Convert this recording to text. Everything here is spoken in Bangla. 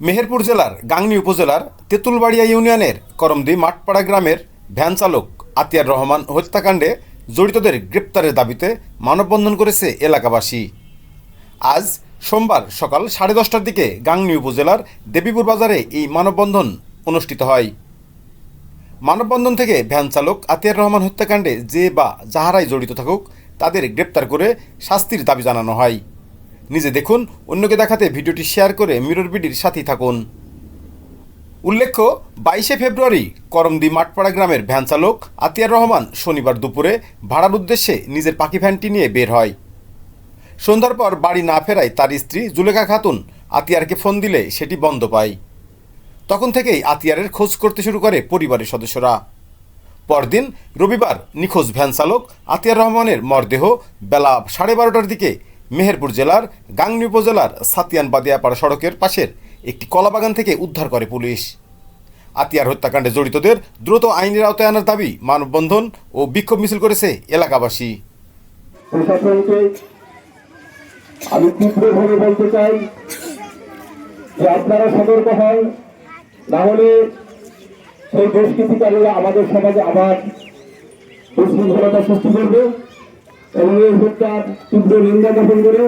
মেহেরপুর জেলার গাংনী উপজেলার তেঁতুলবাড়িয়া ইউনিয়নের করমদি মাঠপাড়া গ্রামের ভ্যান চালক আতিয়ার রহমান হত্যাকাণ্ডে জড়িতদের গ্রেপ্তারের দাবিতে মানববন্ধন করেছে এলাকাবাসী। আজ সোমবার সকাল সাড়ে দশটার দিকে গাংনী উপজেলার দেবীপুর বাজারে এই মানববন্ধন অনুষ্ঠিত হয়। মানববন্ধন থেকে ভ্যান চালক আতিয়ার রহমান হত্যাকাণ্ডে যে বা যাহারাই জড়িত থাকুক, তাদের গ্রেপ্তার করে শাস্তির দাবি জানানো হয়। নিজে দেখুন, অন্যকে দেখাতে ভিডিওটি শেয়ার করে মিরর বিডির সাথেই থাকুন। উল্লেখ্য, বাইশে ফেব্রুয়ারি করমদি মাঠপাড়া গ্রামের ভ্যান চালক আতিয়ার রহমান শনিবার দুপুরে ভাড়ার উদ্দেশ্যে নিজের পাখি ভ্যানটি নিয়ে বের হয়। সন্ধ্যার পর বাড়ি না ফেরায় তার স্ত্রী জুলেখা খাতুন আতিয়ারকে ফোন দিলে সেটি বন্ধ পায়। তখন থেকেই আতিয়ারের খোঁজ করতে শুরু করে পরিবারের সদস্যরা। পরদিন রবিবার নিখোঁজ ভ্যান চালক আতিয়ার রহমানের মরদেহ বেলা সাড়ে বারোটার দিকে মেহেরপুর জেলার গাংনী উপজেলার সাতিয়ান বাদিয়াপাড়া সড়কের পাশের একটি কলাবাগান থেকে উদ্ধার করে পুলিশ। আতিয়ার হত্যাকাণ্ডে জড়িতদের দ্রুত আইনের আওতায় আনার দাবি মানববন্ধন ও বিক্ষোভ মিছিল করেছে এলাকাবাসী। আমি তীব্রভাবে বলতে চাই যে আপনারা সতর্ক হন, না হলে সেই দুষ্কৃতিকারীরা আমাদের সমাজে আবার উশৃঙ্খলতা সৃষ্টি করবে। এবং এই হত্যার তীব্র নিন্দা জ্ঞাপন করে